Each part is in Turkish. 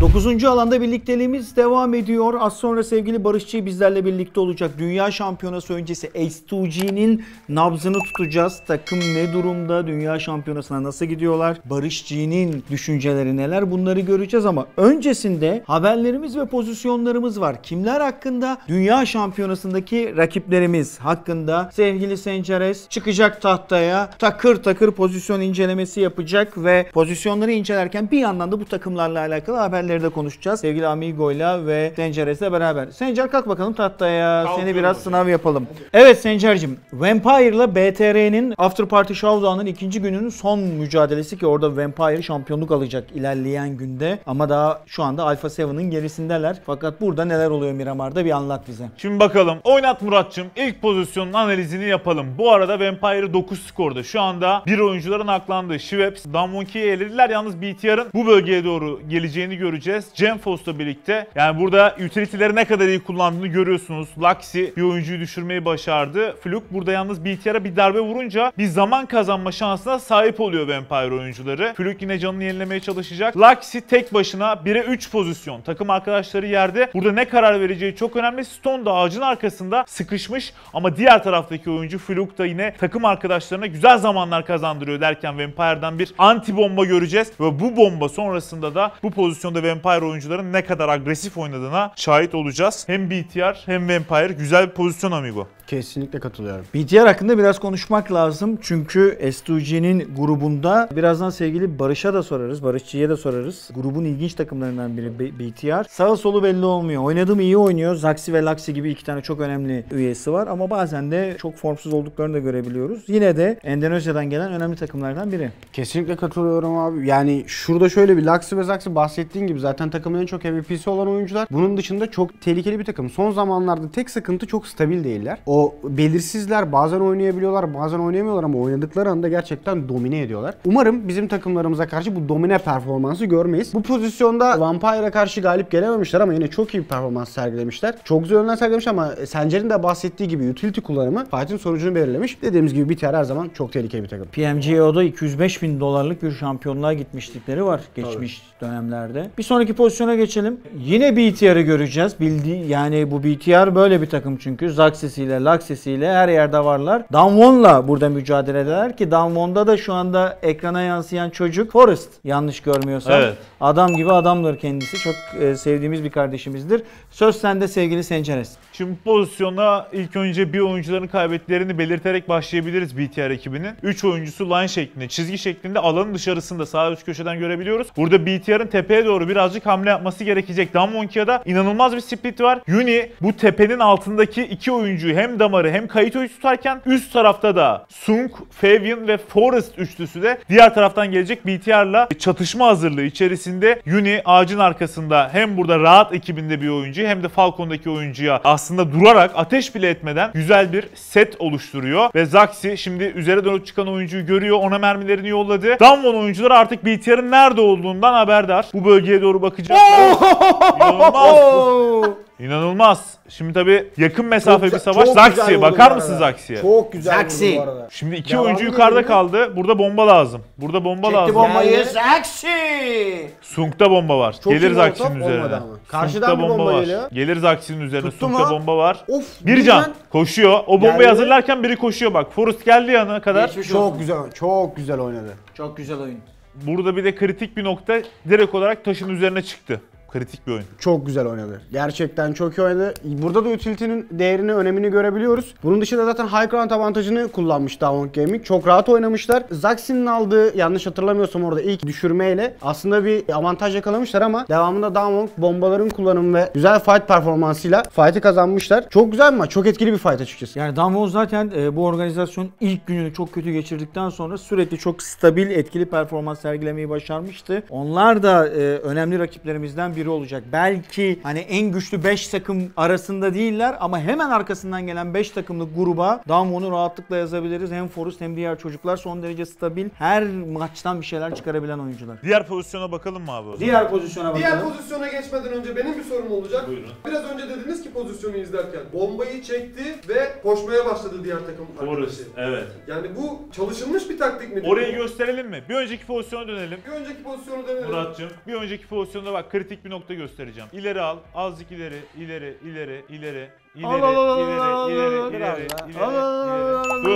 9. alanda birlikteliğimiz devam ediyor. Az sonra sevgili Barışçı bizlerle birlikte olacak. Dünya Şampiyonası öncesi S2G'nin nabzını tutacağız. Takım ne durumda? Dünya Şampiyonası'na nasıl gidiyorlar? Barış G'nin düşünceleri neler? Bunları göreceğiz ama öncesinde haberlerimiz ve pozisyonlarımız var. Kimler hakkında? Dünya Şampiyonası'ndaki rakiplerimiz hakkında sevgili Senceres çıkacak tahtaya takır takır pozisyon incelemesi yapacak ve pozisyonları incelerken bir yandan da bu takımlarla alakalı haberleri de konuşacağız. Sevgili Amigo'yla ve Senceres'le beraber. Sencer kalk bakalım tahtaya. Seni Kalkıyorum biraz hocam. sınav yapalım. Evet Sencer'cim. Vampire'la BTR'nin After Party Showdown'ın ikinci gününün son mücadelesi ki orada Vampire şampiyonluk alacak ilerleyen günde. Ama daha şu anda Alpha 7'ın gerisindeler. Fakat burada neler oluyor Miramar'da bir anlat bize. Şimdi bakalım. Oynat Muratçım. İlk pozisyonun analizini yapalım. Bu arada Vampire 9 skorda. Şu anda bir oyuncuların aklandığı Schweppes, Damwonki'yi elediler. Yalnız BTR'ın bu bölgeye doğru geleceğini göreceğiz. Gemfost'la birlikte. Yani burada utility'leri ne kadar iyi kullandığını görüyorsunuz. Laxi bir oyuncuyu düşürmeyi başardı. Fluke burada yalnız BTR'a bir darbe vurunca bir zaman kazanma şansına sahip oluyor Vampire oyuncuları. Fluke yine canını yenilemeye çalışacak. Laxi tek başına 1'e 3 pozisyon. Takım arkadaşları yerde. Burada ne karar vereceği çok önemli. Stone da ağacın arkasında sıkışmış ama diğer taraftaki oyuncu Fluke da yine takım arkadaşlarına güzel zamanlar kazandırıyor derken Vampire'dan bir anti bomba göreceğiz ve bu bomba sonrasında da bu pozisyonda Vampire oyuncuların ne kadar agresif oynadığına şahit olacağız. Hem BTR hem Vampire güzel bir pozisyon amigo. Kesinlikle katılıyorum. BTR hakkında biraz konuşmak lazım. Çünkü S2G'nin grubunda birazdan sevgili Barış'a da sorarız. Barışçı'ya da sorarız. Grubun ilginç takımlarından biri B- BTR. Sağı solu belli olmuyor. Oynadım iyi oynuyor. Zaxi ve Laxi gibi iki tane çok önemli üyesi var. Ama bazen de çok formsuz olduklarını da görebiliyoruz. Yine de Endonezya'dan gelen önemli takımlardan biri. Kesinlikle katılıyorum abi. Yani şurada şöyle bir Laxi ve Zaxi bahsettiğin gibi zaten takımın en çok MVP'si olan oyuncular. Bunun dışında çok tehlikeli bir takım. Son zamanlarda tek sıkıntı çok stabil değiller. O belirsizler bazen oynayabiliyorlar bazen oynayamıyorlar ama oynadıkları anda gerçekten domine ediyorlar. Umarım bizim takımlarımıza karşı bu domine performansı görmeyiz. Bu pozisyonda Vampire'a karşı galip gelememişler ama yine çok iyi bir performans sergilemişler. Çok güzel oyunlar sergilemiş ama Sencer'in de bahsettiği gibi utility kullanımı fight'in sonucunu belirlemiş. Dediğimiz gibi BTR her zaman çok tehlikeli bir takım. PMGO'da 205 bin dolarlık bir şampiyonluğa gitmişlikleri var geçmiş dönemlerde. Bir sonraki pozisyona geçelim. Yine BTR'ı göreceğiz. Bildiği yani bu BTR böyle bir takım çünkü. Zaxxis'iyle, Laxxis'iyle her yerde varlar. Damwon'la burada mücadele ederler ki Damwon'da da şu anda ekrana yansıyan çocuk Forrest. Yanlış görmüyorsam. Evet. Adam gibi adamdır kendisi. Çok e, sevdiğimiz bir kardeşimizdir. Söz sende sevgili Senceres. Şimdi pozisyona ilk önce bir oyuncuların kaybettiklerini belirterek başlayabiliriz BTR ekibinin. 3 oyuncusu line şeklinde, çizgi şeklinde alanın dışarısında sağ üst köşeden görebiliyoruz. Burada BTR'ın tepeye doğru birazcık hamle yapması gerekecek. Damwonkia'da inanılmaz bir split var. Yuni bu tepenin altındaki iki oyuncuyu hem damarı hem Kaito'yu tutarken üst tarafta da Sung, Fabian ve Forrest üçlüsü de diğer taraftan gelecek BTR'la çatışma hazırlığı içerisinde Yuni ağacın arkasında hem burada rahat ekibinde bir oyuncu hem de Falcon'daki oyuncuya aslında durarak ateş bile etmeden güzel bir set oluşturuyor ve Zaxi şimdi üzere doğru çıkan oyuncuyu görüyor ona mermilerini yolladı. Damwon oyuncuları artık BTR'ın nerede olduğundan haberdar. Bu bölgeye bakacaklar. İnanılmaz. İnanılmaz. Şimdi tabii yakın mesafe bir savaş. Zaxi bakar mısın Zaxi'ye? Çok güzel Zaxi. bu arada. Şimdi iki Devamlı oyuncu yukarıda kaldı. Burada bomba lazım. Burada bomba lazım. bombayı Yani- Zaxi. Sung'da bomba var. Çok Gelir iyi Zaxi'nin molotov üzerine. ama. Karşıdan bir bomba var. geliyor. Gelir Zaxi'nin üzerine. Tuttum Sung'da ha. bomba var. Of. Bir can koşuyor. O bombayı Geldi. hazırlarken biri koşuyor bak. Forrest geldi yanına kadar. Geçmiş olsun. Çok güzel, çok güzel oynadı. Çok güzel oyun. Burada bir de kritik bir nokta direkt olarak taşın üzerine çıktı. Kritik bir oyun. Çok güzel oynadı. Gerçekten çok iyi oynadı. Burada da utility'nin değerini, önemini görebiliyoruz. Bunun dışında zaten high ground avantajını kullanmış Downward Gaming. Çok rahat oynamışlar. Zaxxin'in aldığı, yanlış hatırlamıyorsam orada ilk düşürmeyle aslında bir avantaj yakalamışlar ama devamında Downward bombaların kullanımı ve güzel fight performansıyla fight'ı kazanmışlar. Çok güzel bir maç. Çok etkili bir fight açıkçası. Yani Damwon zaten e, bu organizasyon ilk gününü çok kötü geçirdikten sonra sürekli çok stabil, etkili performans sergilemeyi başarmıştı. Onlar da e, önemli rakiplerimizden biri olacak. Belki hani en güçlü 5 takım arasında değiller ama hemen arkasından gelen 5 takımlık gruba Damwon'u rahatlıkla yazabiliriz. Hem Forrest hem diğer çocuklar son derece stabil. Her maçtan bir şeyler çıkarabilen oyuncular. Diğer pozisyona bakalım mı abi? Diğer pozisyona Diğer bakalım. pozisyona geçmeden önce benim bir sorum olacak. Buyurun. Biraz önce dediniz ki pozisyonu izlerken bombayı çekti ve koşmaya başladı diğer takım arkadaşı. Evet. Yani bu çalışılmış bir taktik mi? Orayı gösterelim mi? Bir önceki pozisyona dönelim. Bir önceki pozisyonu deneyelim. Muratcığım bir önceki pozisyonda bak kritik bir bir nokta göstereceğim. İleri al, azıcık ileri, ileri, ileri, ileri, ileri, Al, al, al, ileri, al, al, ileri, al, ileri, al, ileri, al, al, al, al, ileri.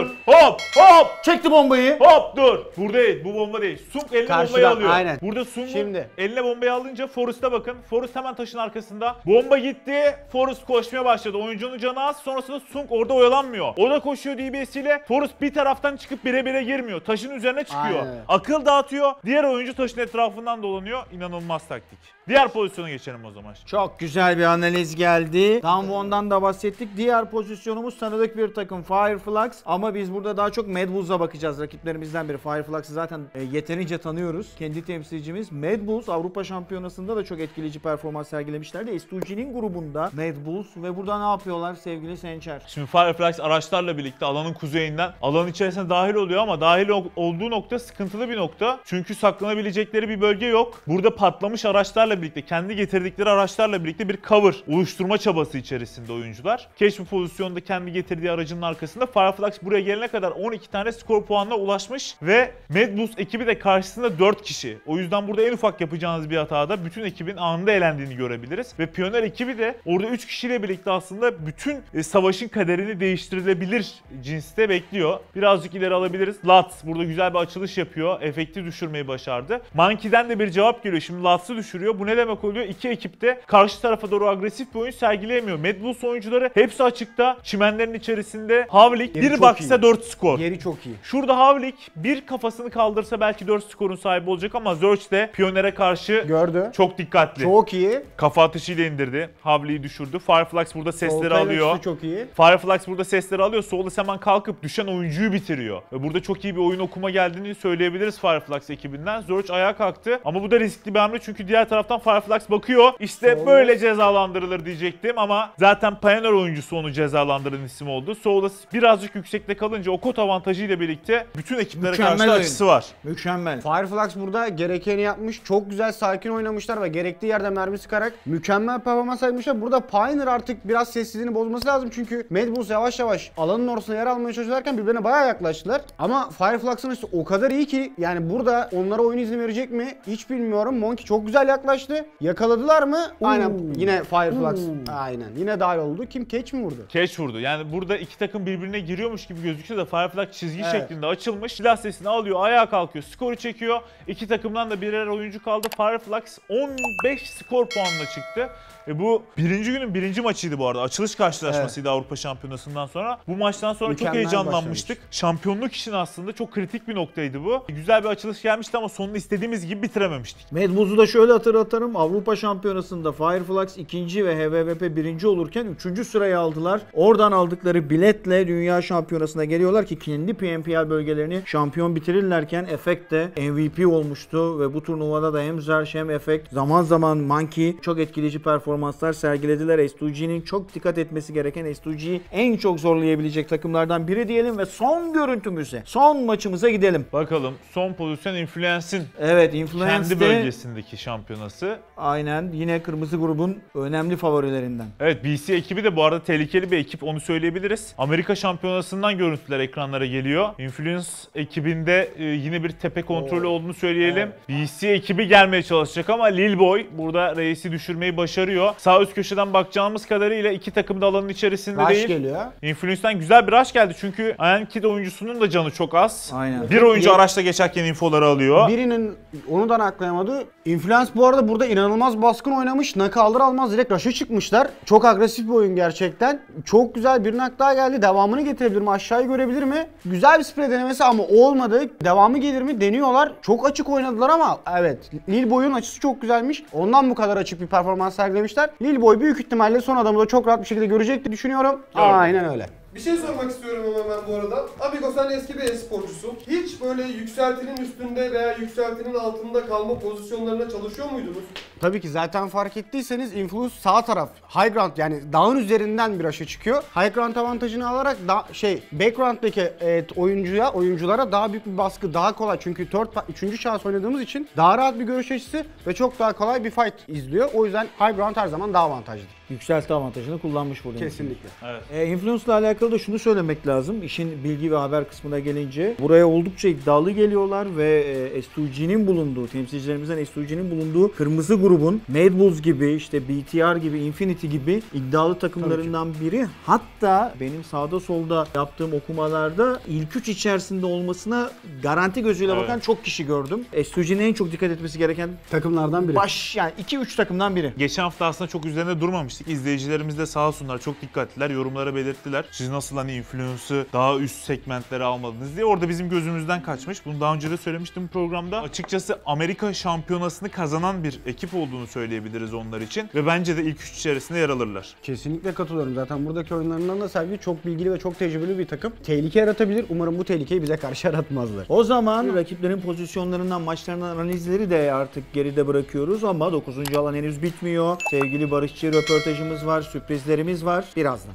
Dur. Hop, hop, Çekti bombayı. hop dur. Burada değil, bu bomba değil. Sunk eline bombayı Karşıdan, alıyor. aynen. Burada Sunk'un Şimdi. eline bombayı alınca Forrest'a bakın. Forrest hemen taşın arkasında. Bomba gitti. Forrest koşmaya başladı. Oyuncunun canı az. Sonrasında Sunk orada oyalanmıyor. O da koşuyor DBS'iyle. Forrest bir taraftan çıkıp bire bire girmiyor. Taşın üzerine çıkıyor. Aynen. Akıl dağıtıyor. Diğer oyuncu taşın etrafından dolanıyor. İnanılmaz taktik. Diğer pozisyona geçelim o zaman. Çok güzel bir analiz geldi. Danwon'dan da bahsettik. Diğer pozisyonumuz tanıdık bir takım Fireflux. Ama biz burada daha çok Mad Bulls'a bakacağız rakiplerimizden biri. Fireflux'ı zaten e, yeterince tanıyoruz. Kendi temsilcimiz Mad Bulls Avrupa Şampiyonası'nda da çok etkileyici performans sergilemişlerdi. S2G'nin grubunda Mad Bulls ve burada ne yapıyorlar sevgili Sençer? Şimdi Fireflies araçlarla birlikte alanın kuzeyinden alanın içerisine dahil oluyor ama dahil ol- olduğu nokta sıkıntılı bir nokta. Çünkü saklanabilecekleri bir bölge yok. Burada patlamış araçlarla birlikte, kendi getirdikleri araçlarla birlikte bir cover oluşturma çabası içerisinde oyuncular. Keşif pozisyonda kendi getirdiği aracının arkasında Fireflies buraya gelene kadar 12 tane skor puanına ulaşmış ve Mad Bulls ekibi de karşısında 4 kişi. O yüzden burada en ufak yapacağınız bir hatada bütün ekibin anında elendiğini görebiliriz. Ve Pioneer ekibi de orada 3 kişiyle birlikte aslında bütün e, savaşın kaderini değiştirilebilir cinste bekliyor. Birazcık ileri alabiliriz. Lats burada güzel bir açılış yapıyor. Efekti düşürmeyi başardı. Monkey'den de bir cevap geliyor. Şimdi Lats'ı düşürüyor. Bu ne demek oluyor? İki ekip de karşı tarafa doğru agresif bir oyun sergileyemiyor. Mad Bulls oyuncuları hepsi açıkta. Çimenlerin içerisinde. Havlik bir çok iyi. 4 skor. Geri çok iyi. Şurada Havlik bir kafasını kaldırsa belki 4 skorun sahibi olacak ama Zerch de Pioneer'e karşı Gördü. çok dikkatli. Çok iyi. Kafa atışıyla indirdi. Havli'yi düşürdü. Fireflux burada sesleri Sol alıyor. Çok iyi. Fireflux burada sesleri alıyor. Solus hemen kalkıp düşen oyuncuyu bitiriyor. Ve burada çok iyi bir oyun okuma geldiğini söyleyebiliriz Fireflux ekibinden. Zorch ayağa kalktı. Ama bu da riskli bir hamle çünkü diğer taraftan Fireflux bakıyor. İşte Solus. böyle cezalandırılır diyecektim ama zaten Pioneer oyuncusu onu cezalandıran isim oldu. Solus birazcık yüksekte kalınca o kot avantajıyla birlikte bütün ekiplere Mükemmel karşı oyun. açısı var. Mükemmel. Fireflux burada gerekeni yapmış. Çok güzel sakin oynamışlar ve gerektiği yerde mermi sıkarak mükemmel performans sergilemişler. Burada Pioneer artık biraz sessizliğini bozması lazım çünkü Mad Bulls yavaş yavaş alanın ortasına yer almaya çalışırken birbirine bayağı yaklaştılar. Ama Fireflux'ın işte o kadar iyi ki yani burada onlara oyun izni verecek mi hiç bilmiyorum. Monkey çok güzel yaklaştı. Yakaladılar mı? Aynen yine Fireflux. Aynen. Yine dahil oldu. Kim Catch mi vurdu? Catch vurdu. Yani burada iki takım birbirine giriyormuş gibi gözükse de Firefly çizgi Evet. şeklinde açılmış. Silah sesini alıyor, ayağa kalkıyor, skoru çekiyor. İki takımdan da birer oyuncu kaldı. Fireflux 15 skor puanla çıktı. Ve bu birinci günün birinci maçıydı bu arada. Açılış karşılaşmasıydı Avrupa Şampiyonası'ndan sonra. Bu maçtan sonra çok Mükemmel heyecanlanmıştık. Şampiyonluk için aslında çok kritik bir noktaydı bu. Güzel bir açılış gelmişti ama sonunu istediğimiz gibi bitirememiştik. Mad Bulls'u da şöyle hatırlatalım. Avrupa Şampiyonası'nda Fireflux ikinci ve HVVP birinci olurken üçüncü sırayı aldılar. Oradan aldıkları biletle Dünya Şampiyonası'na geliyorlar ki kendi PNPL bölgelerini şampiyon bitirirlerken Efekt de MVP olmuştu ve bu turnuvada da hem Zerş hem Efekt zaman zaman Monkey çok etkileyici performanslar sergilediler. S2G'nin çok dikkat etmesi gereken S2G'yi en çok zorlayabilecek takımlardan biri diyelim ve son görüntümüze, son maçımıza gidelim. Bakalım son pozisyon Influence'in Evet, kendi Influence'de bölgesindeki şampiyonası. Aynen yine kırmızı grubun önemli favorilerinden. Evet BC ekibi de bu arada tehlikeli bir ekip onu söyleyebiliriz. Amerika şampiyonasından görüntüler ekranlara geliyor. Influence ekibinde e, yine bir tepe kontrolü olduğunu söyleyelim. BC ekibi gelmeye çalışacak ama Lil Boy burada reisi düşürmeyi başarıyor. Sağ üst köşeden bakacağımız kadarıyla iki takım da alanın içerisinde Rush değil. geliyor. Influence'den güzel bir rush geldi çünkü Iron Kid oyuncusunun da canı çok az. Aynen. Bir oyuncu araçla geçerken infoları alıyor. Birinin onu da naklayamadı. Influence bu arada burada inanılmaz baskın oynamış. Nakı alır almaz direkt rush'a çıkmışlar. Çok agresif bir oyun gerçekten. Çok güzel bir nak daha geldi. Devamını getirebilir mi? Aşağıyı görebilir mi? Güzel bir spray denemesi ama olmadı. Devamı gelir mi? Deniyorlar. Çok açık oynadılar ama evet. Lil Boy'un açısı çok güzelmiş. Ondan bu kadar açık bir performans sergilemişler. Lil Boy büyük ihtimalle son adamı da çok rahat bir şekilde görecekti düşünüyorum. Aynen öyle. Bir şey sormak istiyorum ama ben bu arada. Amigo sen eski bir e-sporcusun. Hiç böyle yükseltinin üstünde veya yükseltinin altında kalma pozisyonlarına çalışıyor muydunuz? Tabii ki zaten fark ettiyseniz Influence sağ taraf high ground yani dağın üzerinden bir aşağı çıkıyor. High ground avantajını alarak da şey background'daki evet, oyuncuya oyunculara daha büyük bir baskı daha kolay çünkü 4 3. şahıs oynadığımız için daha rahat bir görüş açısı ve çok daha kolay bir fight izliyor. O yüzden high ground her zaman daha avantajlı. Yükselti avantajını kullanmış burada. Kesinlikle. Evet. E, influence ile alakalı da şunu söylemek lazım. İşin bilgi ve haber kısmına gelince buraya oldukça iddialı geliyorlar ve e, S2G'nin bulunduğu, temsilcilerimizden S2G'nin bulunduğu kırmızı grubun Mad Bulls gibi, işte BTR gibi, Infinity gibi iddialı takımlarından biri. Hatta benim sağda solda yaptığım okumalarda ilk üç içerisinde olmasına garanti gözüyle Evet. bakan çok kişi gördüm. S2G'nin en çok dikkat etmesi gereken Takımlardan biri. baş yani 2-3 takımdan biri. Geçen hafta aslında çok üzerine durmamıştık. İzleyicilerimiz de sağ olsunlar çok dikkatliler. Yorumlara belirttiler. Siz nasıl hani influence'ı daha üst segmentlere almadınız diye. Orada bizim gözümüzden kaçmış. Bunu daha önce de söylemiştim programda. Açıkçası Amerika şampiyonasını kazanan bir ekip olduğunu söyleyebiliriz onlar için. Ve bence de ilk üç içerisinde yer alırlar. Kesinlikle katılıyorum. Zaten buradaki oyunlarından da Selvi çok bilgili ve çok tecrübeli bir takım. Tehlike yaratabilir. Umarım bu tehlikeyi bize karşı yaratmazlar. O zaman rakiplerin pozisyonlarından, maçlarından analizleri de artık geride bırakıyoruz ama 9. alan henüz bitmiyor. Sevgili Barışçı röportajımız var, sürprizlerimiz var. Birazdan.